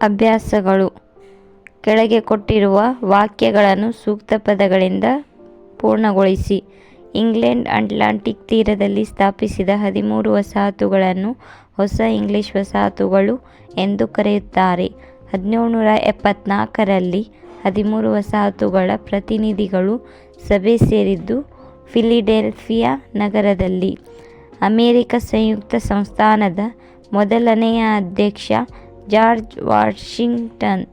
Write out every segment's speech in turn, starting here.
ಅಭ್ಯಾಸಗಳು. ಕೆಳಗೆ ಕೊಟ್ಟಿರುವ ವಾಕ್ಯಗಳನ್ನು ಸೂಕ್ತ ಪದಗಳಿಂದ ಪೂರ್ಣಗೊಳಿಸಿ. ಇಂಗ್ಲೆಂಡ್ ಅಟ್ಲಾಂಟಿಕ್ ತೀರದಲ್ಲಿ ಸ್ಥಾಪಿಸಿದ ಹದಿಮೂರು ವಸಾಹತುಗಳನ್ನು ಹೊಸ ಇಂಗ್ಲಿಷ್ ವಸಾಹತುಗಳು ಎಂದು ಕರೆಯುತ್ತಾರೆ. ಹದಿನೇಳುನೂರ ಎಪ್ಪತ್ನಾಲ್ಕರಲ್ಲಿ ಹದಿಮೂರು ವಸಾಹತುಗಳ ಪ್ರತಿನಿಧಿಗಳು ಸಭೆ ಸೇರಿದ್ದು ಫಿಲಿಡೆಲ್ಫಿಯಾ ನಗರದಲ್ಲಿ. ಅಮೆರಿಕ ಸಂಯುಕ್ತ ಸಂಸ್ಥಾನದ ಮೊದಲನೆಯ ಅಧ್ಯಕ್ಷ ಜಾರ್ಜ್ ವಾಷಿಂಗ್ಟನ್,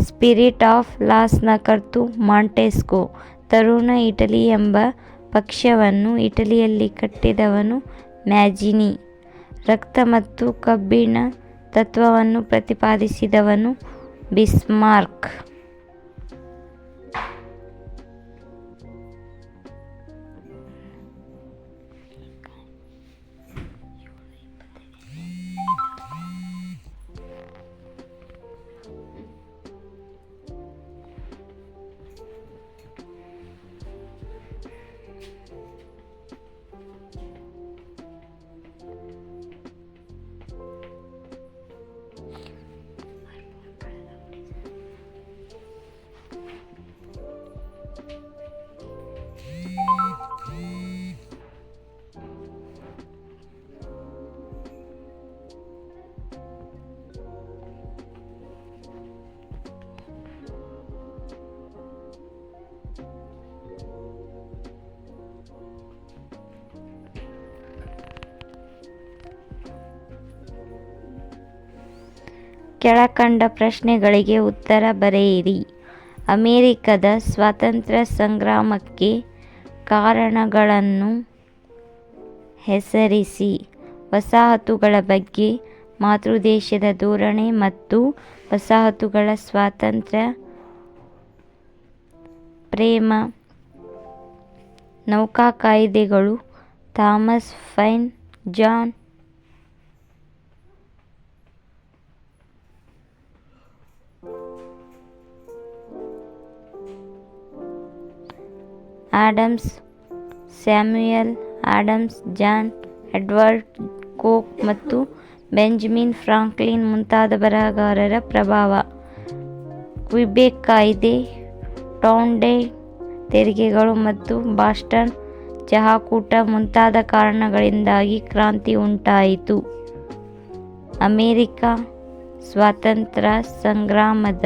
ಸ್ಪಿರಿಟ್ ಆಫ್ ಲಾಸ್ನ ಕರ್ತು ಮಾಂಟೆಸ್ಕೊ. ತರುಣ ಇಟಲಿ ಎಂಬ ಪಕ್ಷವನ್ನು ಇಟಲಿಯಲ್ಲಿ ಕಟ್ಟಿದವನು ಮ್ಯಾಜಿನಿ. ರಕ್ತ ಮತ್ತು ಕಬ್ಬಿಣ ತತ್ವವನ್ನು ಪ್ರತಿಪಾದಿಸಿದವನು ಬಿಸ್ಮಾರ್ಕ್. ಕೆಳಕಂಡ ಪ್ರಶ್ನೆಗಳಿಗೆ ಉತ್ತರ ಬರೆಯಿರಿ. ಅಮೆರಿಕದ ಸ್ವಾತಂತ್ರ್ಯ ಸಂಗ್ರಾಮಕ್ಕೆ ಕಾರಣಗಳನ್ನು ಹೆಸರಿಸಿ. ವಸಾಹತುಗಳ ಬಗ್ಗೆ ಮಾತೃದೇಶದ ಧೋರಣೆ ಮತ್ತು ವಸಾಹತುಗಳ ಸ್ವಾತಂತ್ರ್ಯ ಪ್ರೇಮ. ನೌಕಾ ಕಾಯ್ದೆಗಳು Thomas Paine, John Adams, Samuel Adams, John Edward Coke ಮತ್ತು ಬೆಂಜಮಿನ್ ಫ್ರಾಂಕ್ಲಿನ್ ಮುಂತಾದ ಬರಹಗಾರರ ಪ್ರಭಾವ. ಕ್ವಿಬೆಕ್ ಕಾಯ್ದೆ, ಟೌಂಡೆ ತೆರಿಗೆಗಳು ಮತ್ತು ಬಾಸ್ಟನ್ ಚಹಾಕೂಟ ಮುಂತಾದ ಕಾರಣಗಳಿಂದಾಗಿ ಕ್ರಾಂತಿ ಉಂಟಾಯಿತು. ಅಮೇರಿಕ ಸ್ವಾತಂತ್ರ್ಯ ಸಂಗ್ರಾಮದ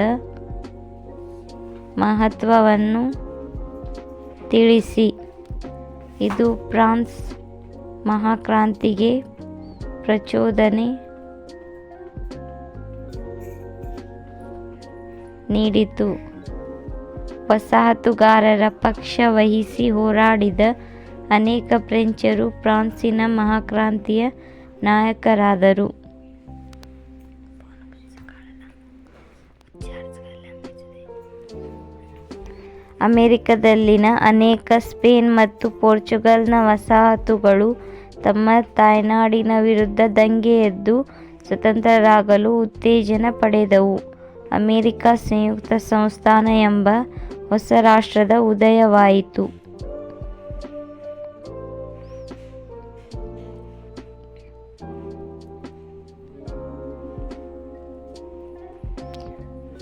ಮಹತ್ವವನ್ನು ತಿಳಿಸಿ. ಇದು ಫ್ರಾನ್ಸ್ ಮಹಾಕ್ರಾಂತಿಗೆ ಪ್ರಚೋದನೆ ನೀಡಿತು. ವಸಾಹತುಗಾರರ ಪಕ್ಷ ವಹಿಸಿ ಹೋರಾಡಿದ ಅನೇಕ ಫ್ರೆಂಚರು ಫ್ರಾನ್ಸಿನ ಮಹಾಕ್ರಾಂತಿಯ ನಾಯಕರಾದರು. ಅಮೆರಿಕದಲ್ಲಿನ ಅನೇಕ ಸ್ಪೇನ್ ಮತ್ತು ಪೋರ್ಚುಗಲ್ನ ವಸಾಹತುಗಳು ತಮ್ಮ ತಾಯ್ನಾಡಿನ ವಿರುದ್ಧ ದಂಗೆ ಎದ್ದು ಸ್ವತಂತ್ರರಾಗಲು ಉತ್ತೇಜನ ಪಡೆದವು. ಅಮೆರಿಕ ಸಂಯುಕ್ತ ಸಂಸ್ಥಾನ ಎಂಬ ಹೊಸ ರಾಷ್ಟ್ರದ ಉದಯವಾಯಿತು.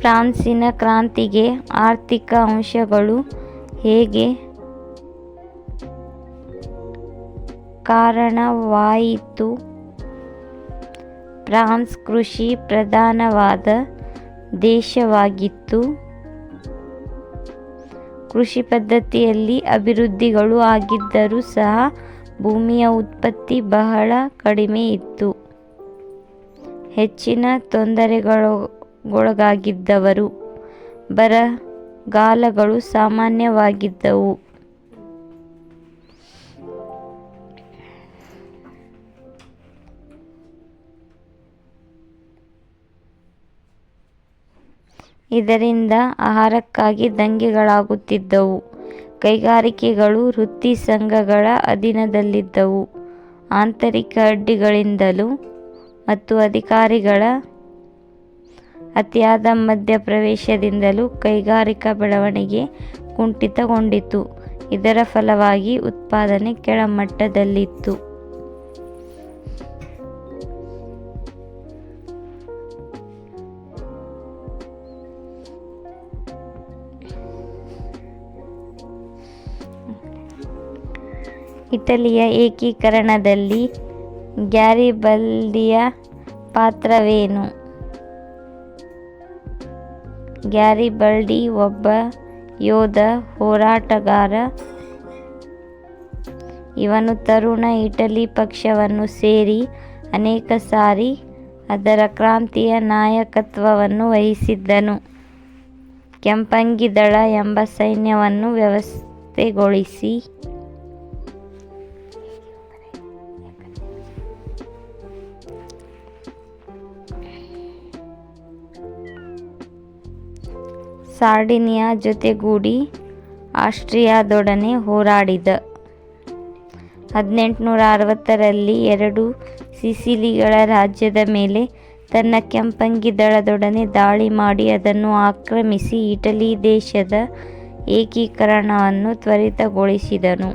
ಫ್ರಾನ್ಸಿನ ಕ್ರಾಂತಿಗೆ ಆರ್ಥಿಕ ಅಂಶಗಳು ಹೇಗೆ ಕಾರಣವಾಯಿತು? ಫ್ರಾನ್ಸ್ ಕೃಷಿ ಪ್ರಧಾನವಾದ ದೇಶವಾಗಿತ್ತು. ಕೃಷಿ ಪದ್ಧತಿಯಲ್ಲಿ ಅಭಿವೃದ್ಧಿಗಳು ಆಗಿದ್ದರೂ ಸಹ ಭೂಮಿಯ ಉತ್ಪತ್ತಿ ಬಹಳ ಕಡಿಮೆ ಇತ್ತು. ಹೆಚ್ಚಿನ ತೊಂದರೆಗೊಳಗಾಗಿದ್ದವರು ಬರಗಾಲಗಳು ಸಾಮಾನ್ಯವಾಗಿದ್ದವು. ಇದರಿಂದ ಆಹಾರಕ್ಕಾಗಿ ದಂಗೆಗಳಾಗುತ್ತಿದ್ದವು. ಕೈಗಾರಿಕೆಗಳು ವೃತ್ತಿ ಸಂಘಗಳ ಅಧೀನದಲ್ಲಿದ್ದವು. ಆಂತರಿಕ ಅಡ್ಡಿಗಳಿಂದಲೂ ಮತ್ತು ಅಧಿಕಾರಿಗಳ ಅತಿಯಾದ ಮಧ್ಯಪ್ರವೇಶದಿಂದಲೂ ಕೈಗಾರಿಕಾ ಬೆಳವಣಿಗೆ ಕುಂಠಿತಗೊಂಡಿತು. ಇದರ ಫಲವಾಗಿ ಉತ್ಪಾದನೆ ಕೆಳಮಟ್ಟದಲ್ಲಿತ್ತು. ಇಟಲಿಯ ಏಕೀಕರಣದಲ್ಲಿ ಗ್ಯಾರಿಬಲ್ದಿಯ ಪಾತ್ರವೇನು? ಗ್ಯಾರಿಬಲ್ಡಿ ಒಬ್ಬ ಯೋಧ ಹೋರಾಟಗಾರ. ಇವನು ತರುಣ ಇಟಲಿ ಪಕ್ಷವನ್ನು ಸೇರಿ ಅನೇಕ ಸಾರಿ ಅದರ ಕ್ರಾಂತಿಯ ನಾಯಕತ್ವವನ್ನು ವಹಿಸಿದ್ದನು. ಕೆಂಪಂಗಿದಳ ಎಂಬ ಸೈನ್ಯವನ್ನು ವ್ಯವಸ್ಥೆಗೊಳಿಸಿ ಸಾರ್ಡಿನಿಯಾ ಜೊತೆಗೂಡಿ ಆಸ್ಟ್ರಿಯಾದೊಡನೆ ಹೋರಾಡಿದ. ಹದಿನೆಂಟುನೂರ ಅರವತ್ತರಲ್ಲಿ ಎರಡು ಸಿಸಿಲಿಗಳ ರಾಜ್ಯದ ಮೇಲೆ ತನ್ನ ಕೆಂಪಂಗಿ ದಳದೊಡನೆ ದಾಳಿ ಮಾಡಿ ಅದನ್ನು ಆಕ್ರಮಿಸಿ ಇಟಲಿ ದೇಶದ ಏಕೀಕರಣವನ್ನು ತ್ವರಿತಗೊಳಿಸಿದನು.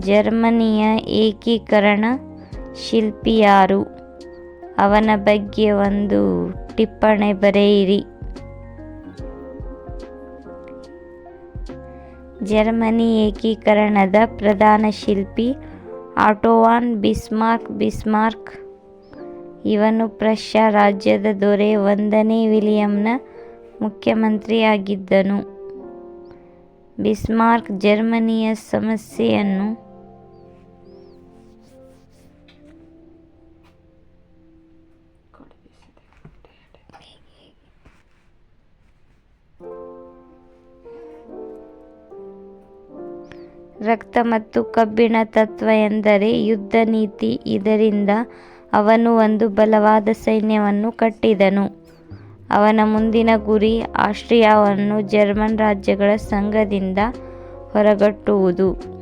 ಜರ್ಮನಿಯ ಏಕೀಕರಣ ಶಿಲ್ಪಿ ಯಾರು ಅವನ ಬಗ್ಗೆ ಒಂದು ಟಿಪ್ಪಣಿ ಬರೆಯಿರಿ. ಜರ್ಮನಿ ಏಕೀಕರಣದ ಪ್ರಧಾನ ಶಿಲ್ಪಿ ಆಟೋವಾನ್ ಬಿಸ್ಮಾರ್ಕ್ ಬಿಸ್ಮಾರ್ಕ್, ಇವನು ಪ್ರಷ್ಯಾ ರಾಜ್ಯದ ದೊರೆ ಒಂದನೇ ವಿಲಿಯಂನ ಮುಖ್ಯಮಂತ್ರಿಯಾಗಿದ್ದನು. ಬಿಸ್ಮಾರ್ಕ್ ಜರ್ಮನಿಯ ಸಮಸ್ಯೆಯನ್ನು ರಕ್ತ ಮತ್ತು ಕಬ್ಬಿಣ ತತ್ವ ಎಂದರೆ ಯುದ್ಧ ನೀತಿ. ಇದರಿಂದ ಅವನು ಒಂದು ಬಲವಾದ ಸೈನ್ಯವನ್ನು ಕಟ್ಟಿದನು. ಅವನ ಮುಂದಿನ ಗುರಿ ಆಸ್ಟ್ರಿಯಾವನ್ನು ಜರ್ಮನ್ ರಾಜ್ಯಗಳ ಸಂಘದಿಂದ ಹೊರಗಟ್ಟುವುದು.